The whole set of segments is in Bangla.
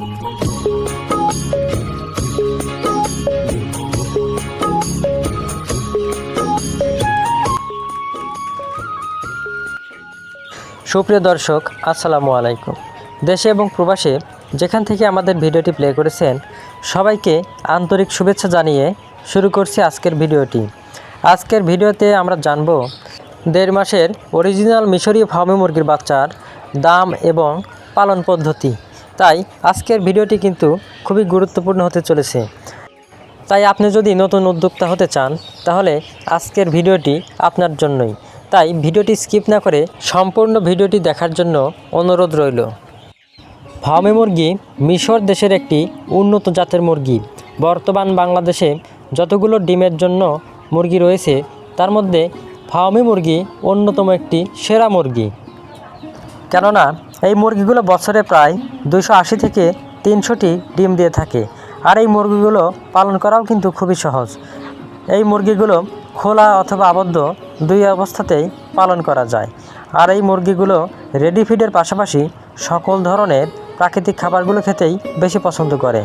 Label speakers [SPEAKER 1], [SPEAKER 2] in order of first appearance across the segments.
[SPEAKER 1] সুপ্রিয় দর্শক, আসসালামু আলাইকুম। দেশে এবং প্রবাসে যেখান থেকে আমাদের ভিডিওটি প্লে করেছেন, সবাইকে আন্তরিক শুভেচ্ছা জানিয়ে শুরু করছি আজকের ভিডিওটি। আজকের ভিডিওতে আমরা জানব দেড় মাসের অরিজিনাল মিশরীয় ফার্মি মুরগির বাচ্চার দাম এবং পালন পদ্ধতি। তাই আজকের ভিডিওটি কিন্তু খুবই গুরুত্বপূর্ণ হতে চলেছে। তাই আপনি যদি নতুন উদ্যোক্তা হতে চান, তাহলে আজকের ভিডিওটি আপনার জন্যই। তাই ভিডিওটি স্কিপ না করে সম্পূর্ণ ভিডিওটি দেখার জন্য অনুরোধ রইল। ফার্মি মুরগি মিশর দেশের একটি উন্নত জাতের মুরগি। বর্তমান বাংলাদেশে যতগুলো ডিমের জন্য মুরগি রয়েছে, তার মধ্যে ফার্মি মুরগি অন্যতম একটি সেরা মুরগি। কেননা এই মুরগিগুলো বছরে প্রায় দুশো আশি থেকে তিনশোটি ডিম দিয়ে থাকে। আর এই মুরগিগুলো পালন করাও কিন্তু খুবই সহজ। এই মুরগিগুলো খোলা অথবা আবদ্ধ দুই অবস্থাতেই পালন করা যায়। আর এই মুরগিগুলো রেডি ফিডের পাশাপাশি সকল ধরনের প্রাকৃতিক খাবারগুলো খেতেই বেশি পছন্দ করে।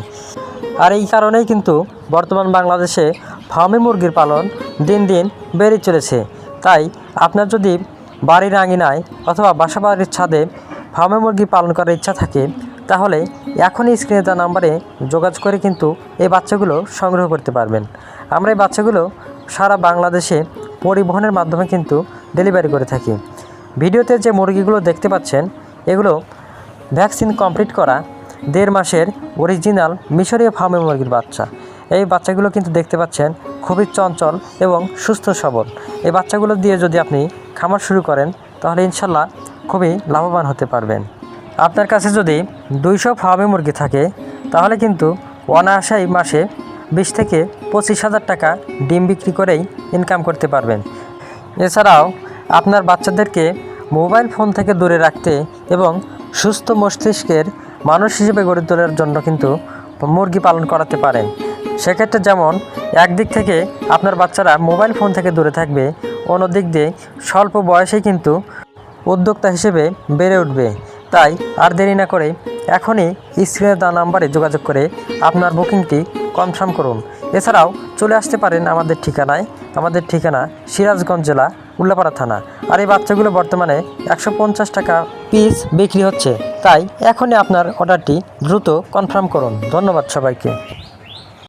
[SPEAKER 1] আর এই কারণেই কিন্তু বর্তমান বাংলাদেশে ফার্মি মুরগির পালন দিন দিন বেড়ে চলেছে। তাই আপনার যদি বাড়ির আঙিনায় অথবা বাসা বাড়ির ছাদে ফার্মে মুরগি পালন করার ইচ্ছা থাকে, তাহলে এখনই স্ক্রিনে দেওয়া নাম্বারে যোগাযোগ করে কিন্তু এই বাচ্চাগুলো সংগ্রহ করতে পারবেন। আমরা এই বাচ্চাগুলো সারা বাংলাদেশে পরিবহনের মাধ্যমে কিন্তু ডেলিভারি করে থাকি। ভিডিওতে যে মুরগিগুলো দেখতে পাচ্ছেন, এগুলো ভ্যাকসিন কমপ্লিট করা দেড় মাসের অরিজিনাল মিশরীয় ফার্মে মুরগির বাচ্চা। এই বাচ্চাগুলো কিন্তু দেখতে পাচ্ছেন, খুবই চঞ্চল এবং সুস্থ সবল। এই বাচ্চাগুলো দিয়ে যদি আপনি খামার শুরু করেন, তাহলে ইনশাল্লাহ খুবই লাভবান হতে পারবেন। আপনার কাছে যদি দুইশো ফার্মে মুরগি থাকে, তাহলে কিন্তু অনায়াসাই মাসে বিশ থেকে পঁচিশ হাজার টাকা ডিম বিক্রি করেই ইনকাম করতে পারবেন। এছাড়াও আপনার বাচ্চাদেরকে মোবাইল ফোন থেকে দূরে রাখতে এবং সুস্থ মস্তিষ্কের মানুষ হিসেবে গড়ে তোলার জন্য কিন্তু মুরগি পালন করাতে পারেন। সেক্ষেত্রে যেমন একদিক থেকে আপনার বাচ্চারা মোবাইল ফোন থেকে দূরে থাকবে, অন্যদিক দিয়ে স্বল্প বয়সেই কিন্তু উদ্যোক্তা হিসেবে বেড়ে উঠবে। তাই আর দেরি না করে এখনই স্ক্রিনে দেওয়া নাম্বারে যোগাযোগ করে আপনার বুকিংটি কনফার্ম করুন। এছাড়াও চলে আসতে পারেন আমাদের ঠিকানায়। আমাদের ঠিকানা সিরাজগঞ্জ জেলা, উল্লাপাড়া থানা। আর এই বাচ্চাগুলো বর্তমানে একশো পঞ্চাশ টাকা পিস বিক্রি হচ্ছে। তাই এখনই আপনার অর্ডারটি দ্রুত কনফার্ম করুন। ধন্যবাদ সবাইকে।